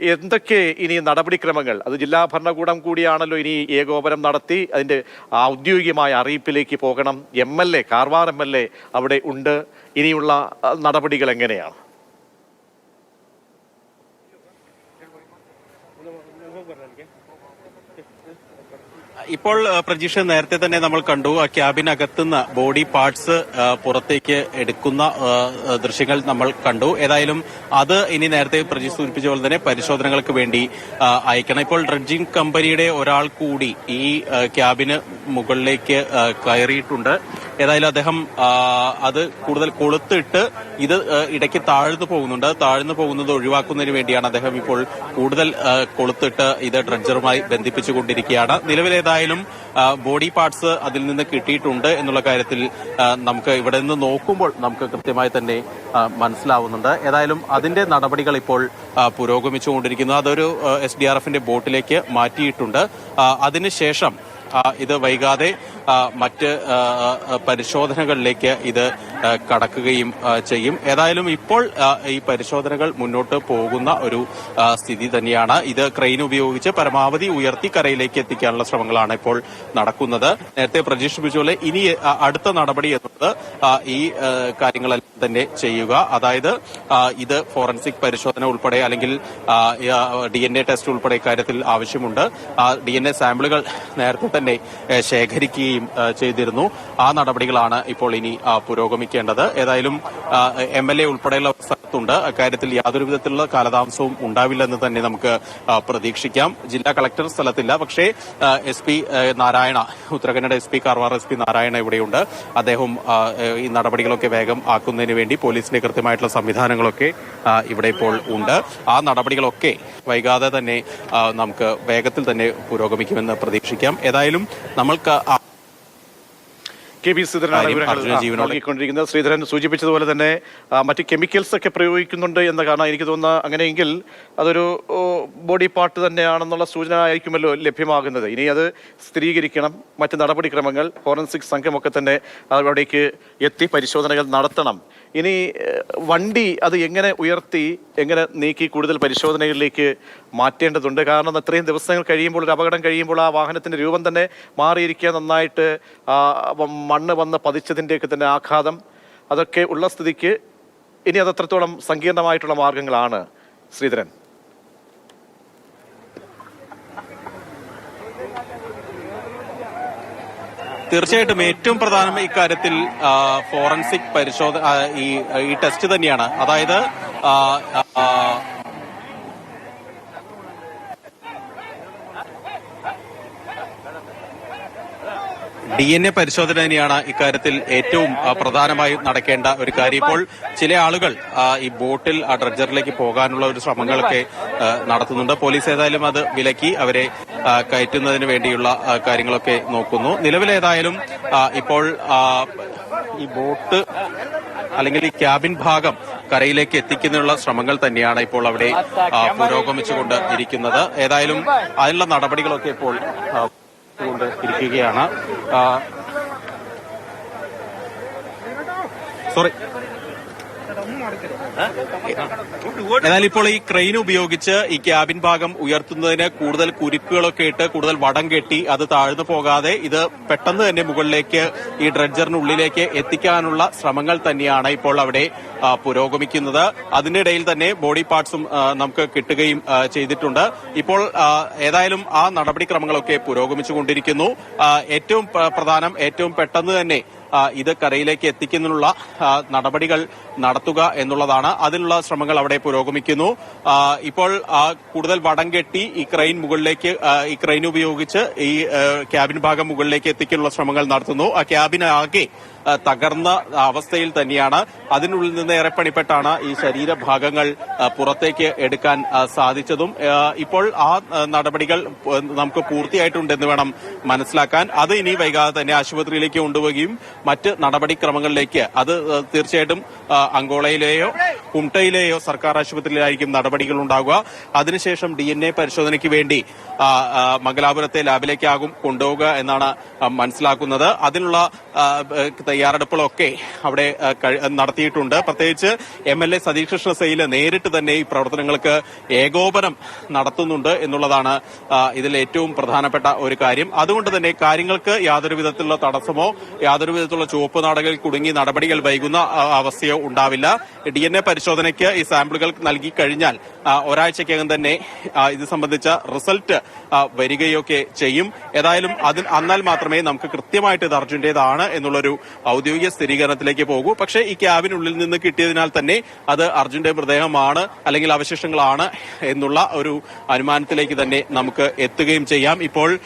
എന്തൊക്കെ ഇനി നടപടിക്രമങ്ങൾ? അത് ജില്ലാ ഭരണകൂടം കൂടിയാണല്ലോ ഇനി ഏകോപനം നടത്തി അതിന്റെ ഔദ്യോഗികമായ അറിയിപ്പിലേക്ക് പോകണം. M L A Karwar M L A അവിടെ ഉണ്ട്. ഇനിയുള്ള നടപടികൾ എങ്ങനെയാണ്? ഇപ്പോൾ പ്രജീഷ് നേരത്തെ തന്നെ നമ്മൾ കണ്ടു ആ ക്യാബിനകത്തുനിന്ന് ബോഡി പാർട്സ് പുറത്തേക്ക് എടുക്കുന്ന ദൃശ്യങ്ങൾ നമ്മൾ കണ്ടു. ഏതായാലും അത് ഇനി നേരത്തെ പ്രജീഷ് സൂചിപ്പിച്ച പോലെ തന്നെ പരിശോധനകൾക്ക് വേണ്ടി അയക്കണം. ഇപ്പോൾ ഡ്രഡ്ജിംഗ് കമ്പനിയുടെ ഒരാൾ കൂടി ഈ ക്യാബിന് മുകളിലേക്ക് കയറിയിട്ടുണ്ട്. ഏതായാലും അദ്ദേഹം അത് കൂടുതൽ കൊളുത്തിട്ട് ഇത് ഇടയ്ക്ക് താഴ്ന്നു പോകുന്നുണ്ട്. താഴ്ന്നു പോകുന്നത് ഒഴിവാക്കുന്നതിന് വേണ്ടിയാണ് അദ്ദേഹം ഇപ്പോൾ കൂടുതൽ കൊളുത്തിട്ട് ഇത് ഡ്രഡ്ജറുമായി ബന്ധിപ്പിച്ചുകൊണ്ടിരിക്കുകയാണ്. നിലവിലേതായാലും ബോഡി പാർട്സ് അതിൽ നിന്ന് കിട്ടിയിട്ടുണ്ട് എന്നുള്ള കാര്യത്തിൽ നമുക്ക് ഇവിടെ നിന്ന് നോക്കുമ്പോൾ നമുക്ക് കൃത്യമായി തന്നെ മനസ്സിലാവുന്നുണ്ട്. ഏതായാലും അതിന്റെ നടപടികൾ ഇപ്പോൾ പുരോഗമിച്ചുകൊണ്ടിരിക്കുന്നു. അതൊരു എസ് ഡി ആർ എഫിന്റെ ബോട്ടിലേക്ക് മാറ്റിയിട്ടുണ്ട്. അതിനുശേഷം ഇത് വൈകാതെ മറ്റ് പരിശോധനകളിലേക്ക് ഇത് കടക്കുകയും ചെയ്യും. ഏതായാലും ഇപ്പോൾ ഈ പരിശോധനകൾ മുന്നോട്ട് പോകുന്ന ഒരു സ്ഥിതി തന്നെയാണ്. ഇത് ക്രെയിൻ ഉപയോഗിച്ച് പരമാവധി ഉയർത്തി കരയിലേക്ക് എത്തിക്കാനുള്ള ശ്രമങ്ങളാണ് ഇപ്പോൾ നടക്കുന്നത്. നേരത്തെ പ്രതീക്ഷിപ്പിച്ച പോലെ ഇനി അടുത്ത നടപടി എന്നുള്ളത് ഈ കാര്യങ്ങളെല്ലാം തന്നെ ചെയ്യുക. അതായത് ഇത് ഫോറൻസിക് പരിശോധന ഉൾപ്പെടെ അല്ലെങ്കിൽ ഡി എൻ എ ടെസ്റ്റ് ഉൾപ്പെടെ ഇക്കാര്യത്തിൽ ആവശ്യമുണ്ട്. ഡി എൻ എ സാമ്പിളുകൾ നേരത്തെ തന്നെ ശേഖരിക്കുകയും ചെയ്തിരുന്നു. ആ നടപടികളാണ് ഇപ്പോൾ ഇനി ആ, പുരോഗമിക്കേണ്ടത് ഏതായാലും എം എൽ എ ഉൾപ്പെടെയുള്ള സ്ഥലത്തുണ്ട്. അക്കാര്യത്തിൽ യാതൊരു വിധത്തിലുള്ള കാലതാമസവും ഉണ്ടാവില്ലെന്ന് തന്നെ നമുക്ക് പ്രതീക്ഷിക്കാം. ജില്ലാ കളക്ടർ സ്ഥലത്തില്ല. പക്ഷേ S P Narayana Uttara Kannada S P Karwar S P Narayana ഇവിടെയുണ്ട്. അദ്ദേഹം ഈ നടപടികളൊക്കെ വേഗം ആക്കുന്നതിന് വേണ്ടി പോലീസിന്റെ കൃത്യമായിട്ടുള്ള സംവിധാനങ്ങളൊക്കെ ഇവിടെ ഇപ്പോൾ ഉണ്ട്. ആ നടപടികളൊക്കെ വൈകാതെ തന്നെ നമുക്ക് വേഗത്തിൽ തന്നെ പുരോഗമിക്കുമെന്ന് പ്രതീക്ഷിക്കാം. ഏതായാലും നമ്മൾക്ക് കെ ബി ശ്രീധരനാണ് വിവരങ്ങൾ നൽകിക്കൊണ്ടിരിക്കുന്നത് ശ്രീധരൻ സൂചിപ്പിച്ചതുപോലെ തന്നെ മറ്റ് കെമിക്കൽസ് ഒക്കെ പ്രയോഗിക്കുന്നുണ്ട് എന്ന കാരണം എനിക്ക് തോന്നുന്ന അങ്ങനെയെങ്കിൽ അതൊരു ബോഡി പാർട്ട് തന്നെയാണെന്നുള്ള സൂചന ആയിരിക്കുമല്ലോ ലഭ്യമാകുന്നത്. ഇനി അത് സ്ഥിരീകരിക്കണം. മറ്റ് നടപടിക്രമങ്ങൾ ഫോറൻസിക് സംഘമൊക്കെ തന്നെ അവിടേക്ക് എത്തി പരിശോധനകൾ നടത്തണം. ഇനി വണ്ടി അത് എങ്ങനെ ഉയർത്തി എങ്ങനെ നീക്കി കൂടുതൽ പരിശോധനകളിലേക്ക് മാറ്റേണ്ടതുണ്ട്. കാരണം അത്രയും ദിവസങ്ങൾ കഴിയുമ്പോൾ ഒരു അപകടം കഴിയുമ്പോൾ ആ വാഹനത്തിന്റെ രൂപം തന്നെ മാറിയിരിക്കുക നന്നായിട്ട് മണ്ണ് വന്ന് പതിച്ചതിന്റെയൊക്കെ തന്നെ ആഘാതം. അതൊക്കെ ഉള്ള സ്ഥിതിക്ക് ഇനി അത് അത്രത്തോളം സങ്കീർണമായിട്ടുള്ള മാർഗങ്ങളാണ്. ശ്രീധരൻ. തീർച്ചയായിട്ടും ഏറ്റവും പ്രധാനം ഇക്കാര്യത്തിൽ ഫോറൻസിക് പരിശോധന ഈ ടെസ്റ്റ് തന്നെയാണ്. അതായത് ഡി എൻ എ പരിശോധന തന്നെയാണ് ഇക്കാര്യത്തിൽ ഏറ്റവും പ്രധാനമായി നടക്കേണ്ട ഒരു കാര്യം. ഇപ്പോൾ ചില ആളുകൾ ഈ ബോട്ടിൽ ആ ഡ്രഡ്ജറിലേക്ക് പോകാനുള്ള ഒരു ശ്രമങ്ങളൊക്കെ നടത്തുന്നുണ്ട്. പോലീസ് ഏതായാലും അത് വിലക്കി അവരെ കയറ്റുന്നതിന് വേണ്ടിയുള്ള കാര്യങ്ങളൊക്കെ നോക്കുന്നു. നിലവിലേതായാലും ഇപ്പോൾ ഈ ബോട്ട് അല്ലെങ്കിൽ ഈ ക്യാബിൻ ഭാഗം കരയിലേക്ക് എത്തിക്കുന്നതിനുള്ള ശ്രമങ്ങൾ തന്നെയാണ് ഇപ്പോൾ അവിടെ പുരോഗമിച്ചുകൊണ്ട് ഇരിക്കുന്നത്. ഏതായാലും അതിനുള്ള നടപടികളൊക്കെ ഇപ്പോൾ ആ, ഇരിക്കുകയാണ്. സോറി എന്നാൽ ഇപ്പോൾ ഈ ക്രെയിൻ ഉപയോഗിച്ച് ഈ ക്യാബിൻ ഭാഗം ഉയർത്തുന്നതിന് കൂടുതൽ കുരുക്കുകളൊക്കെ ഇട്ട് കൂടുതൽ വടം കെട്ടി അത് താഴ്ന്നു പോകാതെ ഇത് പെട്ടെന്ന് തന്നെ മുകളിലേക്ക് ഈ ഡ്രഡ്ജറിനുള്ളിലേക്ക് എത്തിക്കാനുള്ള ശ്രമങ്ങൾ തന്നെയാണ് ഇപ്പോൾ അവിടെ പുരോഗമിക്കുന്നത്. അതിനിടയിൽ തന്നെ ബോഡി പാർട്സും നമുക്ക് കിട്ടുകയും ചെയ്തിട്ടുണ്ട്. ഇപ്പോൾ ഏതായാലും ആ നടപടിക്രമങ്ങളൊക്കെ പുരോഗമിച്ചുകൊണ്ടിരിക്കുന്നു. ഏറ്റവും പ്രധാനം ഏറ്റവും പെട്ടെന്ന് തന്നെ ഇത് കരയിലേക്ക് എത്തിക്കുന്നതിനുള്ള നടപടികൾ നടത്തുക എന്നുള്ളതാണ്. അതിനുള്ള ശ്രമങ്ങൾ അവിടെ പുരോഗമിക്കുന്നു. ഇപ്പോൾ കൂടുതൽ വടം കെട്ടി ഈ ക്രെയിൻ മുകളിലേക്ക് ഈ ക്രെയിൻ ഉപയോഗിച്ച് ഈ ക്യാബിൻ ഭാഗം മുകളിലേക്ക് എത്തിക്കാനുള്ള ശ്രമങ്ങൾ നടത്തുന്നു. ആ ആ, തകർന്ന അവസ്ഥയിൽ തന്നെയാണ്. അതിനുള്ളിൽ നിന്ന് ഏറെ പണിപ്പെട്ടാണ് ഈ ശരീരഭാഗങ്ങൾ പുറത്തേക്ക് എടുക്കാൻ സാധിച്ചതും. ഇപ്പോൾ ആ നടപടികൾ നമുക്ക് പൂർത്തിയായിട്ടുണ്ടെന്ന് വേണം മനസ്സിലാക്കാൻ. അത് ഇനി വൈകാതെ തന്നെ ആശുപത്രിയിലേക്ക് കൊണ്ടുപോവുകയും മറ്റ് നടപടിക്രമങ്ങളിലേക്ക് അത് തീർച്ചയായിട്ടും അങ്കോളയിലെയോ കുംട്ടയിലെയോ സർക്കാർ ആശുപത്രിയിലായിരിക്കും നടപടികൾ ഉണ്ടാകുക അതിനുശേഷം ഡി എൻ എ പരിശോധനയ്ക്ക് വേണ്ടി മംഗലാപുരത്തെ ലാബിലേക്കാകും കൊണ്ടുപോവുക എന്നാണ് മനസ്സിലാക്കുന്നത്. അതിനുള്ള തയ്യാറെടുപ്പുകളൊക്കെ അവിടെ നടത്തിയിട്ടുണ്ട്. പ്രത്യേകിച്ച് M L A Satish Krishna Sail നേരിട്ട് തന്നെ ഈ പ്രവർത്തനങ്ങൾക്ക് ഏകോപനം നടത്തുന്നുണ്ട് എന്നുള്ളതാണ് ഇതിൽ ഏറ്റവും പ്രധാനപ്പെട്ട ഒരു കാര്യം. അതുകൊണ്ട് തന്നെ കാര്യങ്ങൾക്ക് യാതൊരു വിധത്തിലുള്ള തടസ്സമോ യാതൊരു വിധത്തിലുള്ള ചുവപ്പ് നാടകളിൽ കുടുങ്ങി നടപടികൾ വൈകുന്ന അവസ്ഥയോ ഉണ്ടാവില്ല. ഡി എൻ എ പരിശോധനയ്ക്ക് ഈ സാമ്പിളുകൾ നൽകി കഴിഞ്ഞാൽ ഒരാഴ്ചക്കകം തന്നെ ഇത് സംബന്ധിച്ച റിസൾട്ട് വരികയൊക്കെ ചെയ്യും. ഏതായാലും അതിൽ അന്നാൽ മാത്രമേ നമുക്ക് കൃത്യമായിട്ട് ഇത് അർജുന്റേതാണ് എന്നുള്ളൊരു ഔദ്യോഗിക സ്ഥിരീകരണത്തിലേക്ക് പോകൂ. പക്ഷേ ഈ ക്യാബിനുള്ളിൽ നിന്ന് കിട്ടിയതിനാൽ തന്നെ അത് അർജുന്റെ മൃതദേഹമാണ് അല്ലെങ്കിൽ അവശിഷ്ടങ്ങളാണ് എന്നുള്ള ഒരു അനുമാനത്തിലേക്ക് തന്നെ നമുക്ക് എത്തുകയും ചെയ്യാം. ഇപ്പോൾ